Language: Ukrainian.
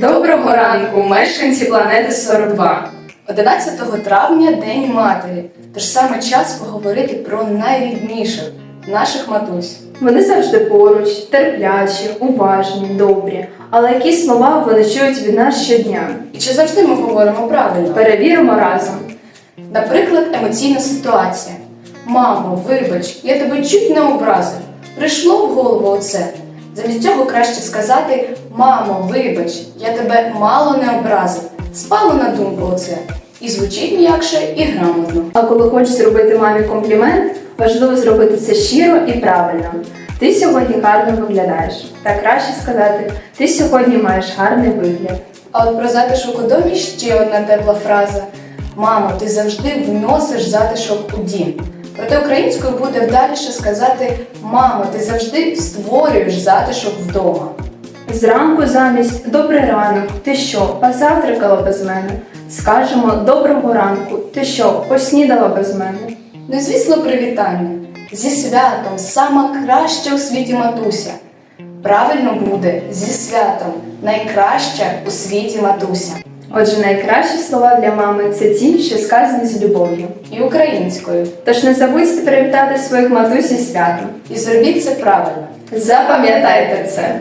Доброго ранку, мешканці планети 42. 11 травня День матері. Тож саме час поговорити про найрідніших наших матусь. Вони завжди поруч, терплячі, уважні, добрі. Але які слова вони чують від нас щодня? І чи завжди ми говоримо правильно? Перевіримо разом. Наприклад, емоційна ситуація. Мамо, вибач, я тебе чуть не образив. Прийшло в голову оце. Замість цього краще сказати Мамо, вибач, я тебе мало не образив. Спало на думку оце. І звучить м'якше, і грамотно. А коли хочеш зробити мамі комплімент, важливо зробити це щиро і правильно. Ти сьогодні гарно виглядаєш. Та краще сказати, ти сьогодні маєш гарний вигляд. А от про затишок у домі ще одна тепла фраза. Мамо, ти завжди вносиш затишок у дім. Проте українською буде вдаліше сказати Мамо, ти завжди створюєш затишок вдома. Зранку замість добрий ранок, ти що, позавтракала без мене? Скажемо доброго ранку, ти що, поснідала без мене? Ну звісно, привітання. Зі святом, сама краща у світі матуся. Правильно буде зі святом, найкраща у світі матуся. Отже, найкращі слова для мами це ті, що сказані з любов'ю. І українською. Тож не забудьте привітати своїх матусі зі святом. І зробіть це правильно. Запам'ятайте це!